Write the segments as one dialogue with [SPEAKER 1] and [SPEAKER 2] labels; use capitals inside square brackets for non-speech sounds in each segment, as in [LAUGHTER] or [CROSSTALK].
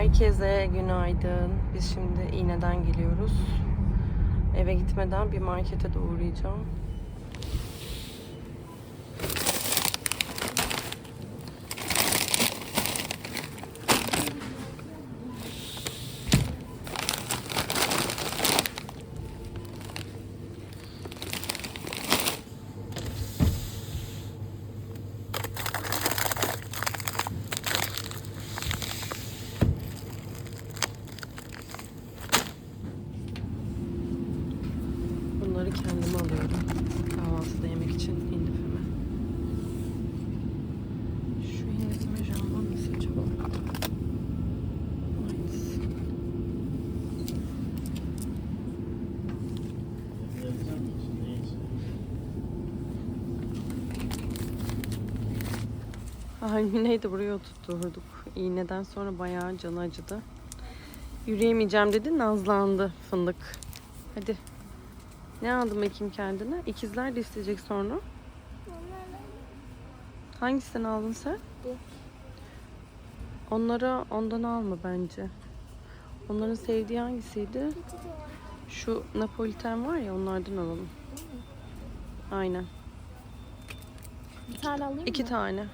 [SPEAKER 1] Herkese günaydın. Biz şimdi iğneden geliyoruz. Eve gitmeden bir markete de uğrayacağım. Bunları kendim alıyorum. Kahvaltıda yemek için hindifime. Şu hindifime jambon nasıl acaba? Aynısı. Almine'yi [LAUGHS] de buraya oturtturduk. İğneden sonra bayağı canı acıdı. Yürüyemeyeceğim dedi, nazlandı fındık. Hadi. Ne aldım bakayım kendine? İkizler de isteyecek sonra. Hangisini aldın sen?
[SPEAKER 2] Bu.
[SPEAKER 1] Onlara ondan alma bence. Onların sevdiği hangisiydi? Şu Napoliten var ya onlardan alalım. Aynen.
[SPEAKER 2] Bir tane alayım
[SPEAKER 1] İki
[SPEAKER 2] mı?
[SPEAKER 1] tane.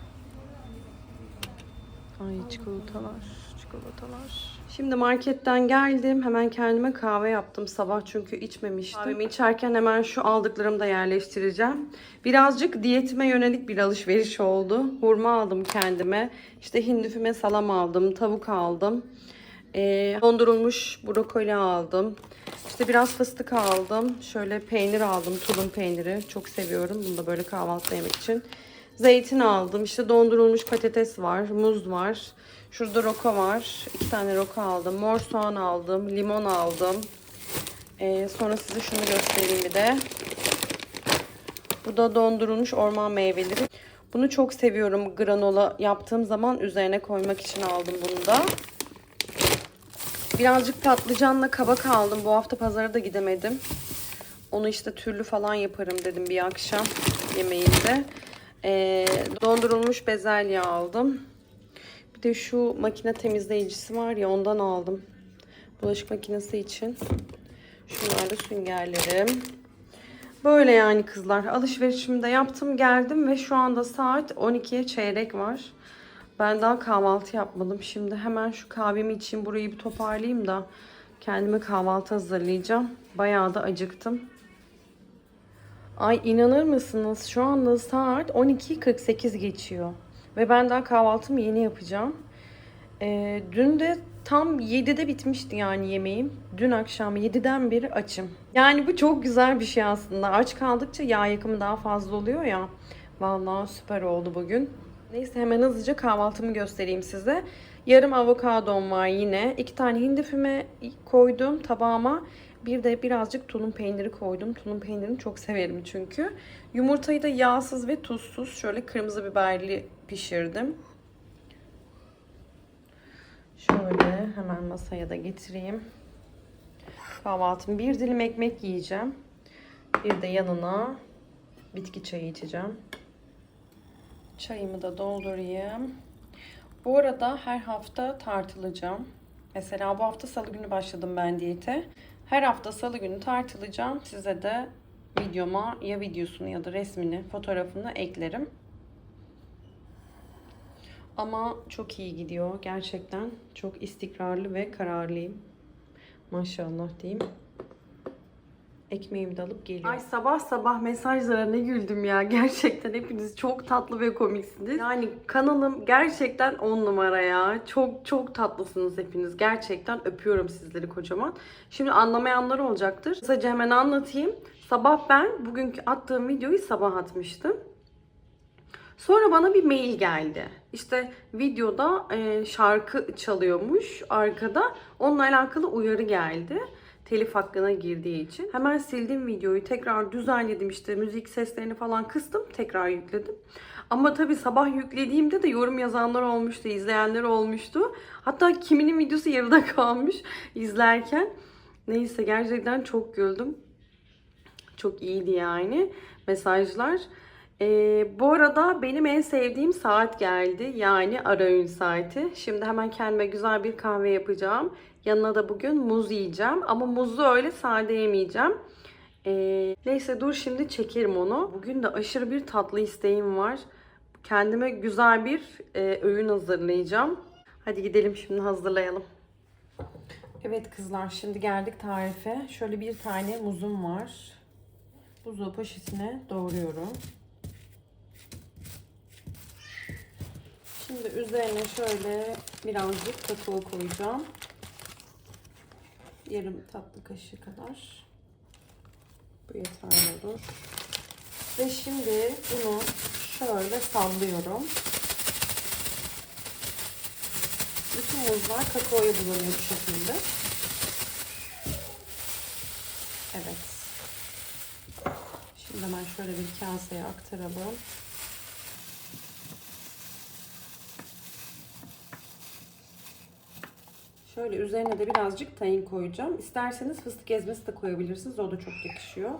[SPEAKER 1] Ay çikolatalar, çikolatalar. Şimdi marketten geldim. Hemen kendime kahve yaptım sabah çünkü içmemiştim. Kahvemi içerken hemen şu aldıklarımı da yerleştireceğim. Birazcık diyetime yönelik bir alışveriş oldu. Hurma aldım kendime. İşte hindifüme salam aldım, tavuk aldım. Ee, dondurulmuş brokoli aldım. İşte biraz fıstık aldım. Şöyle peynir aldım. Tulum peyniri. Çok seviyorum. Bunu da böyle kahvaltıda yemek için. Zeytin aldım. İşte dondurulmuş patates var. Muz var. Şurada roka var. İki tane roka aldım. Mor soğan aldım. Limon aldım. Ee, sonra size şunu göstereyim bir de. Bu da dondurulmuş orman meyveleri. Bunu çok seviyorum. Granola yaptığım zaman üzerine koymak için aldım bunu da. Birazcık patlıcanla kabak aldım. Bu hafta pazara da gidemedim. Onu işte türlü falan yaparım dedim bir akşam yemeğinde. Ee, dondurulmuş bezelye aldım. Bir de şu makine temizleyicisi var ya ondan aldım. Bulaşık makinesi için. Şunlar da süngerlerim. Böyle yani kızlar. Alışverişimi de yaptım geldim ve şu anda saat 12'ye çeyrek var. Ben daha kahvaltı yapmadım. Şimdi hemen şu kahvemi için burayı bir toparlayayım da kendime kahvaltı hazırlayacağım. Bayağı da acıktım. Ay inanır mısınız? Şu anda saat 12.48 geçiyor. Ve ben daha kahvaltımı yeni yapacağım. Ee, dün de tam 7'de bitmişti yani yemeğim. Dün akşam 7'den beri açım. Yani bu çok güzel bir şey aslında. Aç kaldıkça yağ yakımı daha fazla oluyor ya. Vallahi süper oldu bugün. Neyse hemen hızlıca kahvaltımı göstereyim size. Yarım avokadom var yine. İki tane hindi füme koydum tabağıma. Bir de birazcık tulum peyniri koydum. Tulum peynirini çok severim çünkü. Yumurtayı da yağsız ve tuzsuz şöyle kırmızı biberli pişirdim. Şöyle hemen masaya da getireyim. Kahvaltım bir dilim ekmek yiyeceğim. Bir de yanına bitki çayı içeceğim. Çayımı da doldurayım. Bu arada her hafta tartılacağım. Mesela bu hafta salı günü başladım ben diyete. Her hafta salı günü tartılacağım. Size de videoma ya videosunu ya da resmini, fotoğrafını eklerim. Ama çok iyi gidiyor. Gerçekten çok istikrarlı ve kararlıyım. Maşallah diyeyim. Ekmeğimi de alıp geliyorum. Ay sabah sabah mesajlara ne güldüm ya. [LAUGHS] Gerçekten hepiniz çok tatlı ve komiksiniz. Yani kanalım gerçekten on numara ya. Çok çok tatlısınız hepiniz. Gerçekten öpüyorum sizleri kocaman. Şimdi anlamayanlar olacaktır. Sadece hemen anlatayım. Sabah ben bugünkü attığım videoyu sabah atmıştım. Sonra bana bir mail geldi. İşte videoda e, şarkı çalıyormuş arkada. Onunla alakalı uyarı geldi. Telif hakkına girdiği için. Hemen sildim videoyu. Tekrar düzenledim işte müzik seslerini falan kıstım. Tekrar yükledim. Ama tabii sabah yüklediğimde de yorum yazanlar olmuştu, izleyenler olmuştu. Hatta kiminin videosu yarıda [LAUGHS] kalmış izlerken. Neyse gerçekten çok güldüm. Çok iyiydi yani mesajlar. Ee, bu arada benim en sevdiğim saat geldi. Yani ara öğün saati. Şimdi hemen kendime güzel bir kahve yapacağım. Yanına da bugün muz yiyeceğim. Ama muzu öyle sade yemeyeceğim. Ee, neyse dur şimdi çekerim onu. Bugün de aşırı bir tatlı isteğim var. Kendime güzel bir e, öğün hazırlayacağım. Hadi gidelim şimdi hazırlayalım. Evet kızlar şimdi geldik tarife. Şöyle bir tane muzum var. Buzu poşetine doğruyorum. Şimdi üzerine şöyle birazcık kakao koyacağım. Yarım tatlı kaşığı kadar. Bu yeterli olur. Ve şimdi bunu şöyle sallıyorum. Bütün muzlar kakaoya bulanıyor bu şekilde. Evet. Şimdi hemen şöyle bir kaseye aktaralım. Şöyle üzerine de birazcık tahin koyacağım. İsterseniz fıstık ezmesi de koyabilirsiniz. O da çok yakışıyor.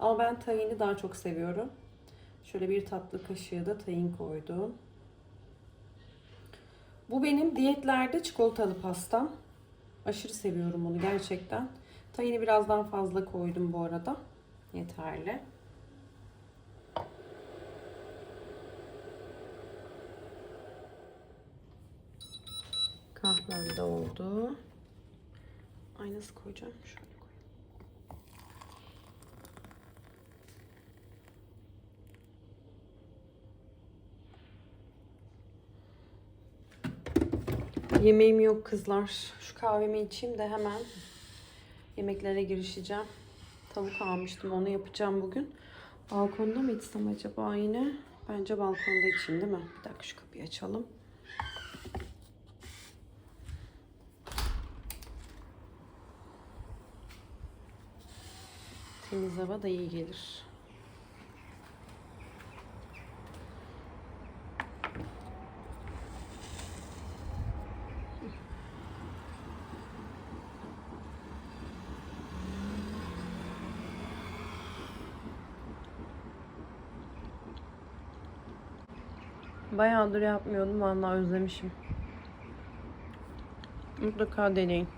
[SPEAKER 1] Ama ben tahini daha çok seviyorum. Şöyle bir tatlı kaşığı da tahin koydum. Bu benim diyetlerde çikolatalı pastam. Aşırı seviyorum onu gerçekten. Tahini birazdan fazla koydum bu arada. Yeterli. Kahvem de oldu. Ay nasıl koyacağım? Şöyle koyayım. Yemeğim yok kızlar. Şu kahvemi içeyim de hemen yemeklere girişeceğim. Tavuk almıştım onu yapacağım bugün. Balkonda mı içsem acaba yine? Bence balkonda içeyim değil mi? Bir dakika şu kapıyı açalım. Temiz hava da iyi gelir. Bayağıdır yapmıyordum. Vallahi özlemişim. Mutlaka deneyin.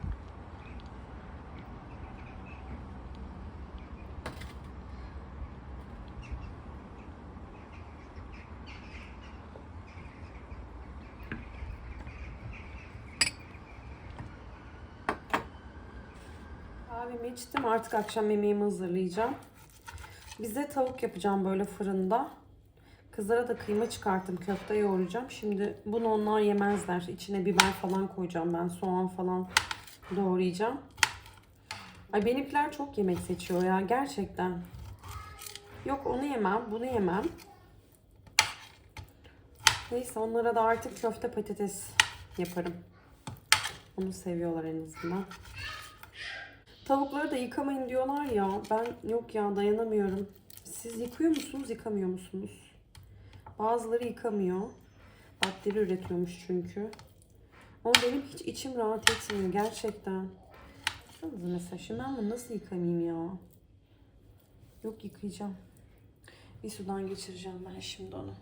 [SPEAKER 1] Kahvemi içtim. Artık akşam yemeğimi hazırlayacağım. Bize tavuk yapacağım böyle fırında. Kızlara da kıyma çıkarttım. Köfte yoğuracağım. Şimdi bunu onlar yemezler. İçine biber falan koyacağım ben. Soğan falan doğrayacağım. Ay benimkiler çok yemek seçiyor ya. Gerçekten. Yok onu yemem. Bunu yemem. Neyse onlara da artık köfte patates yaparım. Onu seviyorlar en azından. Tavukları da yıkamayın diyorlar ya. Ben yok ya dayanamıyorum. Siz yıkıyor musunuz, yıkamıyor musunuz? Bazıları yıkamıyor. Bakteri üretiyormuş çünkü. Ama benim hiç içim rahat etmiyor gerçekten. Baksanıza mesela şimdi ben bunu nasıl yıkamayayım ya? Yok yıkayacağım. Bir sudan geçireceğim ben şimdi onu.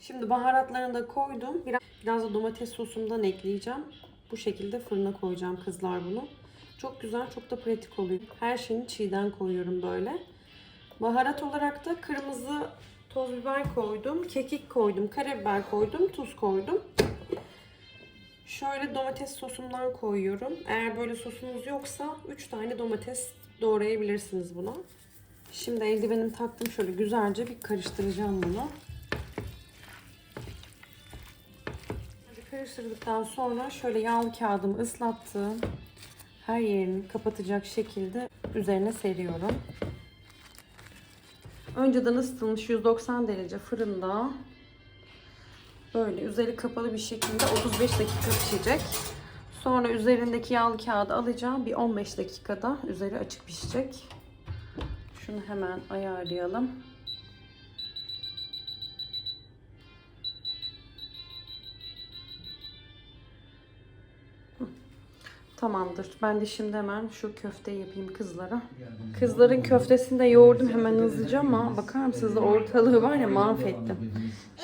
[SPEAKER 1] Şimdi baharatlarını da koydum. Biraz, biraz da domates sosumdan ekleyeceğim. Bu şekilde fırına koyacağım kızlar bunu. Çok güzel, çok da pratik oluyor. Her şeyini çiğden koyuyorum böyle. Baharat olarak da kırmızı toz biber koydum, kekik koydum, karabiber koydum, tuz koydum. Şöyle domates sosumdan koyuyorum. Eğer böyle sosunuz yoksa 3 tane domates doğrayabilirsiniz buna. Şimdi eldivenimi taktım. Şöyle güzelce bir karıştıracağım bunu. Karıştırdıktan sonra şöyle yağlı kağıdımı ıslattığım her yerini kapatacak şekilde üzerine seriyorum. Önceden ısıtılmış 190 derece fırında böyle üzeri kapalı bir şekilde 35 dakika pişecek. Sonra üzerindeki yağlı kağıdı alacağım. Bir 15 dakikada üzeri açık pişecek. Şunu hemen ayarlayalım. Tamamdır. Ben de şimdi hemen şu köfteyi yapayım kızlara. Kızların köftesini de yoğurdum hemen hızlıca ama bakar mısınız ortalığı var ya mahvettim.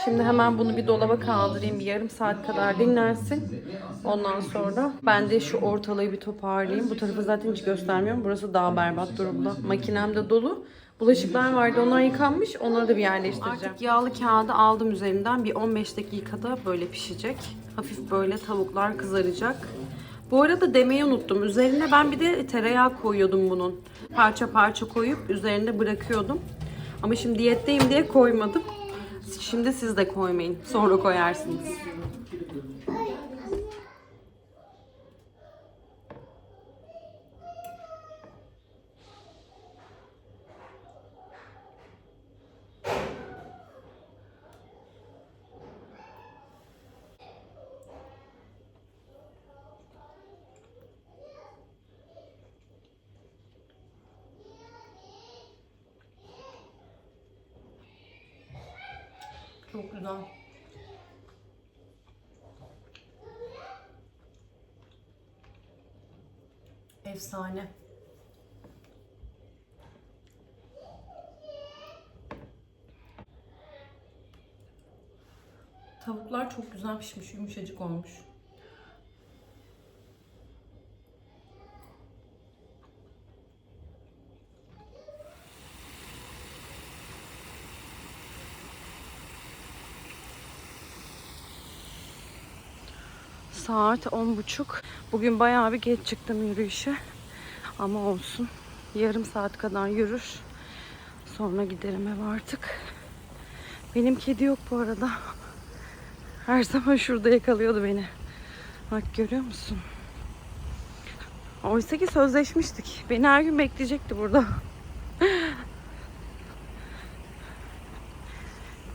[SPEAKER 1] Şimdi hemen bunu bir dolaba kaldırayım. Bir yarım saat kadar dinlensin. Ondan sonra ben de şu ortalığı bir toparlayayım. Bu tarafı zaten hiç göstermiyorum. Burası daha berbat durumda. Makinem de dolu. Bulaşıklar vardı. Onlar yıkanmış. Onları da bir yerleştireceğim. Artık yağlı kağıdı aldım üzerinden. Bir 15 dakikada böyle pişecek. Hafif böyle tavuklar kızaracak. Bu arada demeyi unuttum. Üzerine ben bir de tereyağı koyuyordum bunun. Parça parça koyup üzerinde bırakıyordum. Ama şimdi diyetteyim diye koymadım. Şimdi siz de koymayın. Sonra koyarsınız. Çok güzel. Efsane. Tavuklar çok güzel pişmiş, yumuşacık olmuş. Saat on buçuk. Bugün bayağı bir geç çıktım yürüyüşe. Ama olsun. Yarım saat kadar yürür. Sonra giderim eve artık. Benim kedi yok bu arada. Her zaman şurada yakalıyordu beni. Bak görüyor musun? Oysa ki sözleşmiştik. Beni her gün bekleyecekti burada.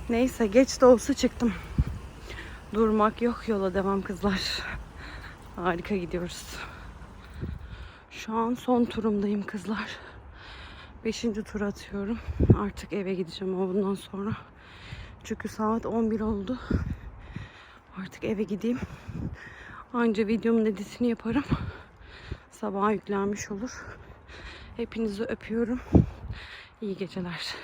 [SPEAKER 1] Neyse geç de olsa çıktım. Durmak yok yola devam kızlar. Harika gidiyoruz. Şu an son turumdayım kızlar. Beşinci tur atıyorum. Artık eve gideceğim ama bundan sonra. Çünkü saat 11 oldu. Artık eve gideyim. Anca videomun editini yaparım. Sabah yüklenmiş olur. Hepinizi öpüyorum. İyi geceler.